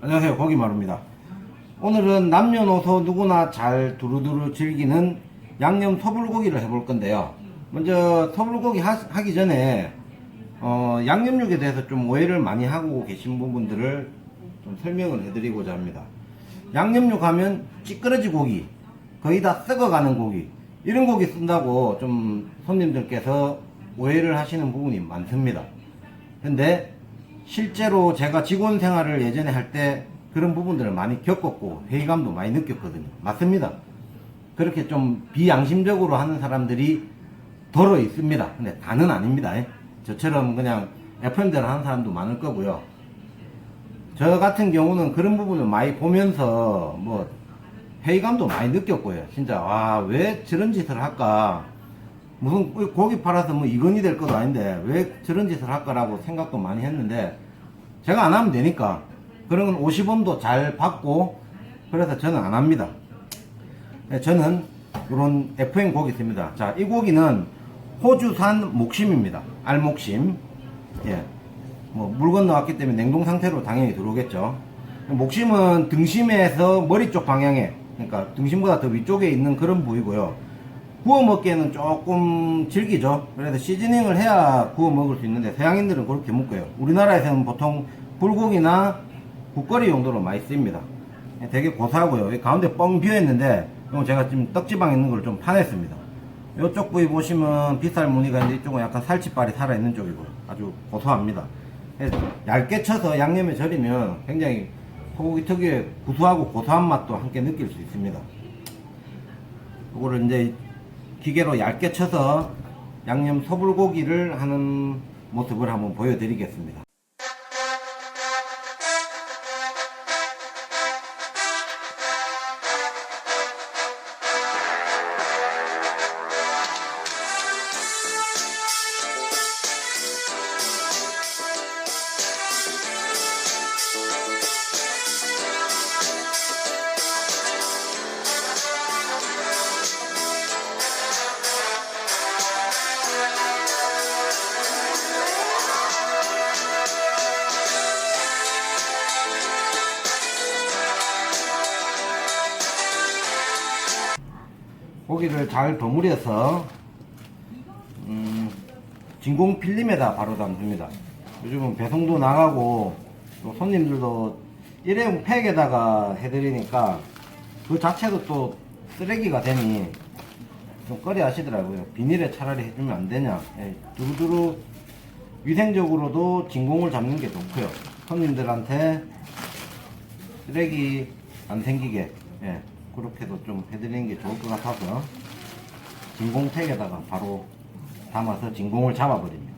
안녕하세요. 고기마루입니다. 오늘은 남녀노소 누구나 잘 두루두루 즐기는 양념 소불고기를 해볼 건데요. 먼저 소불고기 하, 기 전에 어, 양념육에 대해서 좀 오해를 많이 하고 계신 부분들을 좀 설명을 해드리고자 합니다. 양념육 하면 찌끄러지 고기 거의 다 썩어가는 고기 이런 고기 쓴다고 좀 손님들께서 오해를 하시는 부분이 많습니다 근데 실제로 제가 직원 생활을 예전에 할 때 그런 부분들을 많이 겪었고 회의감도 많이 느꼈거든요. 맞습니다. 그렇게 좀 비양심적으로 하는 사람들이 덜어 있습니다. 근데 다는 아닙니다. 예. 저처럼 그냥 FM대로 하는 사람도 많을 거고요. 저 같은 경우는 그런 부분을 많이 보면서 뭐 회의감도 많이 느꼈고요. 진짜 와 왜 저런 짓을 할까? 무슨 고기 팔아서 뭐 이건이 될 것도 아닌데 왜 저런 짓을 할까라고 생각도 많이 했는데 제가 안 하면 되니까 그런 건 50원도 잘 받고 그래서 저는 안 합니다. 네, 저는 이런 FM 고기 씁니다. 자, 이 고기는 호주산 목심입니다. 알목심. 예. 뭐, 물 건너왔기 때문에 냉동 상태로 당연히 들어오겠죠. 목심은 등심에서 머리 쪽 방향에, 그러니까 등심보다 더 위쪽에 있는 그런 부위고요. 구워 먹기에는 조금 질기죠. 그래서 시즈닝을 해야 구워 먹을 수 있는데 서양인들은 그렇게 먹고요. 우리나라에서는 보통 불고기나 국거리 용도로 많이 씁니다. 되게 고소하고요. 이 가운데 뻥 비어 있는데 이건 제가 지금 떡지방 있는 걸 좀 파냈습니다. 이쪽 부위 보시면 빗살 무늬가 있는데 이쪽은 약간 살치발이 살아있는 쪽이고 아주 고소합니다. 얇게 쳐서 양념에 절이면 굉장히 소고기 특유의 구수하고 고소한 맛도 함께 느낄 수 있습니다. 이거를 이제 기계로 얇게 쳐서 양념 소불고기를 하는 모습을 한번 보여드리겠습니다. 고기를 잘 버무려서 음, 진공 필름에다 바로 담습니다. 요즘은 배송도 나가고 또 손님들도 일회용 팩에다가 해드리니까 그 자체도 또 쓰레기가 되니 좀 꺼려 하시더라고요. 비닐에 차라리 해주면 안 되냐. 예, 두루두루 위생적으로도 진공을 잡는 게 좋고요. 손님들한테 쓰레기 안 생기게 예, 그렇게도 좀 해드리는 게 좋을 것 같아서 진공팩에다가 바로 담아서 진공을 잡아버립니다.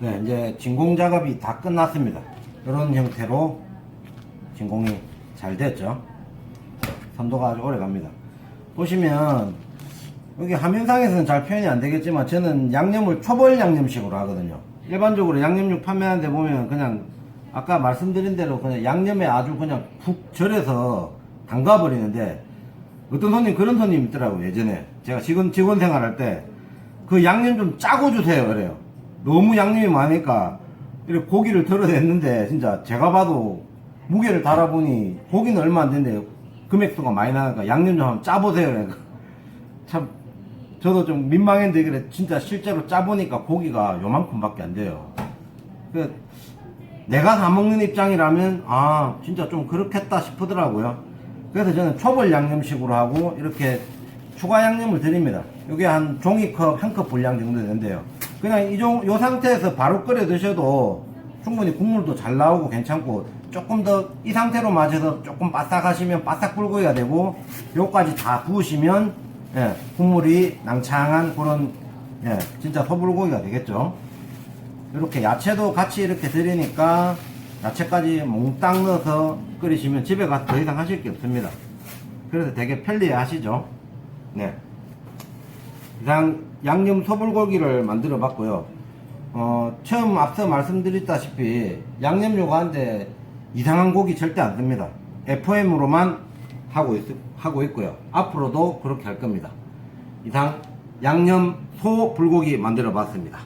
네, 이제 진공 작업이 다 끝났습니다. 이런 형태로 진공이 잘 됐죠. 선도가 아주 오래 갑니다. 보시면 여기 화면상에서는 잘 표현이 안 되겠지만 저는 양념을 초벌 양념식으로 하거든요. 일반적으로 양념육 판매하는 데 보면 그냥 아까 말씀드린 대로 그냥 양념에 아주 그냥 푹 절여서 담가 버리는데 어떤 손님 그런 손님 있더라고요 예전에 제가 직원 직원 생활할 때 그 양념 좀 짜고 주세요 그래요 너무 양념이 많으니까 이렇게 고기를 덜어냈는데 진짜 제가 봐도 무게를 달아보니 고기는 얼마 안 되는데 금액수가 많이 나니까 양념 좀 한번 짜보세요. 그러니까 참 저도 좀 민망했는데 그래 진짜 실제로 짜보니까 고기가 요만큼밖에 안 돼요. 그 내가 다 먹는 입장이라면 아 진짜 좀 그렇겠다 싶더라고요. 그래서 저는 초벌 양념식으로 하고 이렇게 추가 양념을 드립니다. 이게 한 종이컵 한 컵 분량 정도 되는데요 그냥 이, 종, 요 상태에서 바로 끓여 드셔도 충분히 국물도 잘 나오고 괜찮고 조금 더 이 상태로 맞춰서 조금 바삭하시면 바삭 불고기가 되고 요까지 다 부으시면 예, 국물이 낭창한 그런 예, 진짜 소불고기가 되겠죠. 이렇게 야채도 같이 이렇게 드리니까 야채까지 몽땅 넣어서 끓이시면 집에 가서 더 이상 하실 게 없습니다. 그래서 되게 편리해 하시죠. 네. 양, 양념 소불고기를 만들어 봤고요. 어, 처음 앞서 말씀드렸다시피 양념 요구하는데 이상한 고기 절대 안 씁니다. FM으로만 하고, 있, 하고 있고요. 앞으로도 그렇게 할 겁니다. 이상 양념 소 불고기 만들어 봤습니다.